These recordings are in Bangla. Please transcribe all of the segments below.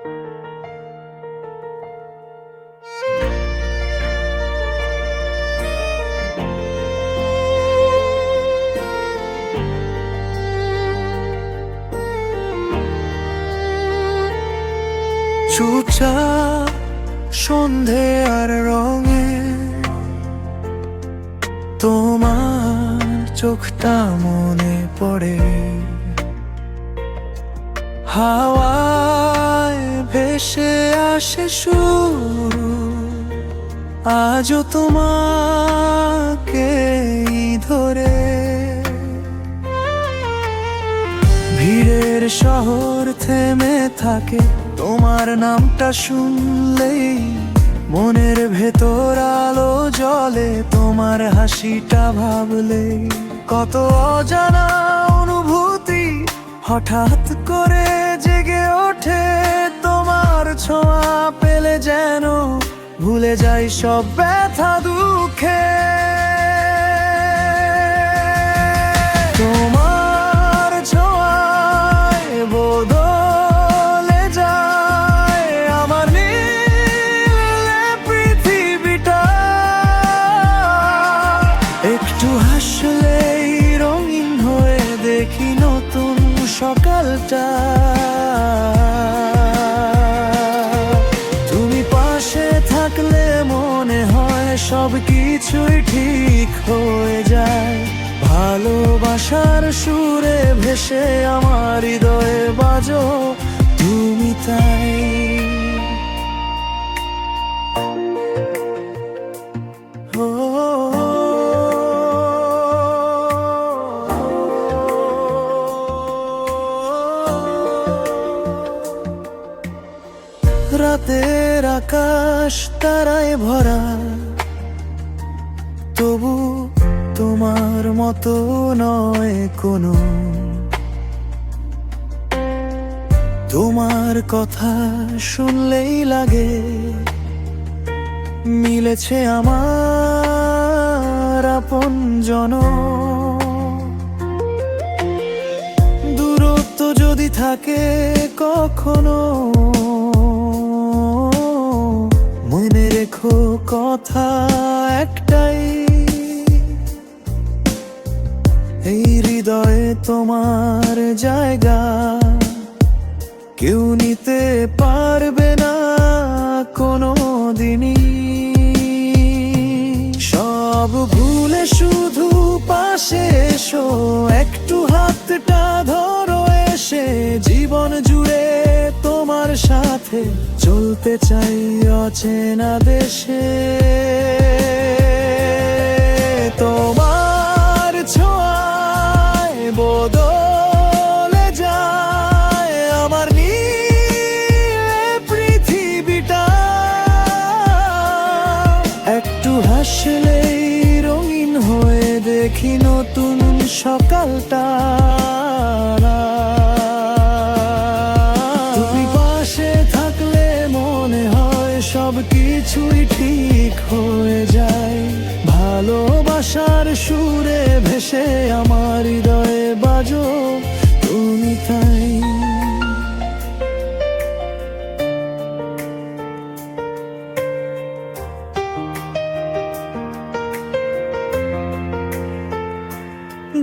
চুচা সন্ধে আর রঙে তোমার চোখটা মনে পড়ে। হাওয়ায় ভেসে আসে সুর। আজও তোমাকে ধরে। ভিড়ের শহর থেমে থাকে, তোমার নামটা শুনলেই মনের ভেতর আলো জলে তোমার হাসিটা ভাবলে কত অজানা অনুভূতি হঠাৎ করে জেগে ওঠে। ছোঁয়া পেলে যেন ভুলে যাই সব ব্যথা, দুঃখে। তোমার ছোঁয়ায় বদলে যায় আমার পৃথিবীটা। একটু হাসলেই রঙিন হয়ে দেখি সকালটা। সব কিছুই ঠিক হয়ে যায় ভালোবাসার সুরে ভেসে আমার হৃদয়ে বাজো তুমি তাই রাতের আকাশ তারায় ভরা মতো নয় কোনো। তোমার কথা শুনলেই লাগে, মিলেছে আমার আপন জন। দূরত্ব যদি থাকে কখনো, মনে রেখো কথা একটাই। এই হৃদয়ে তোমার জায়গা কেউ নিতে পারবে না কোনো দিনই সব ভুলে শুধু পাশে এসো, একটু হাতটা ধরো এসে, জীবন জুড়ে তোমার সাথে চলতে চাই অচেনা দেশে। তোমার হাসলেই রঙিন হয়ে দেখি নতুন সকালটা। তুমি পাশে থাকলে মনে হয় সব কিছুই ঠিক হয়ে যায়। ভালোবাসার সুরে ভেসে আমার হৃদয়ে বাজো।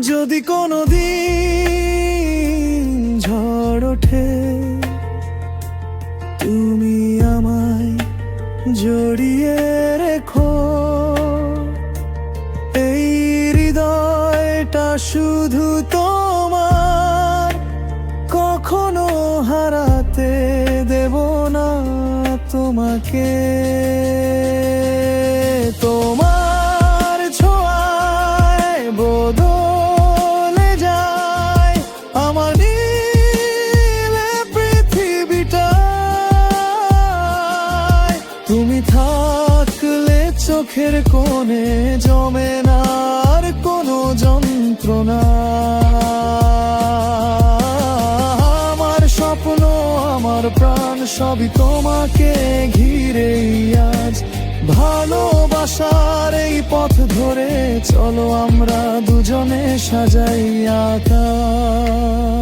যদি কোনো দিন ঝড় ওঠে, তুমি আমায় জড়িয়ে রেখো। এই হৃদয়টা শুধু তোমার, কখনো হারাতে দেব না তোমাকে। থাকলে চোখের কোণে জমে না আর কোনো যন্ত্রণা। আমার স্বপ্ন, আমার প্রাণ সবই তোমাকে ঘিরেই আজ। ভালোবাসার এই পথ ধরে চলো আমরা দুজনে সাজাই আকাশ।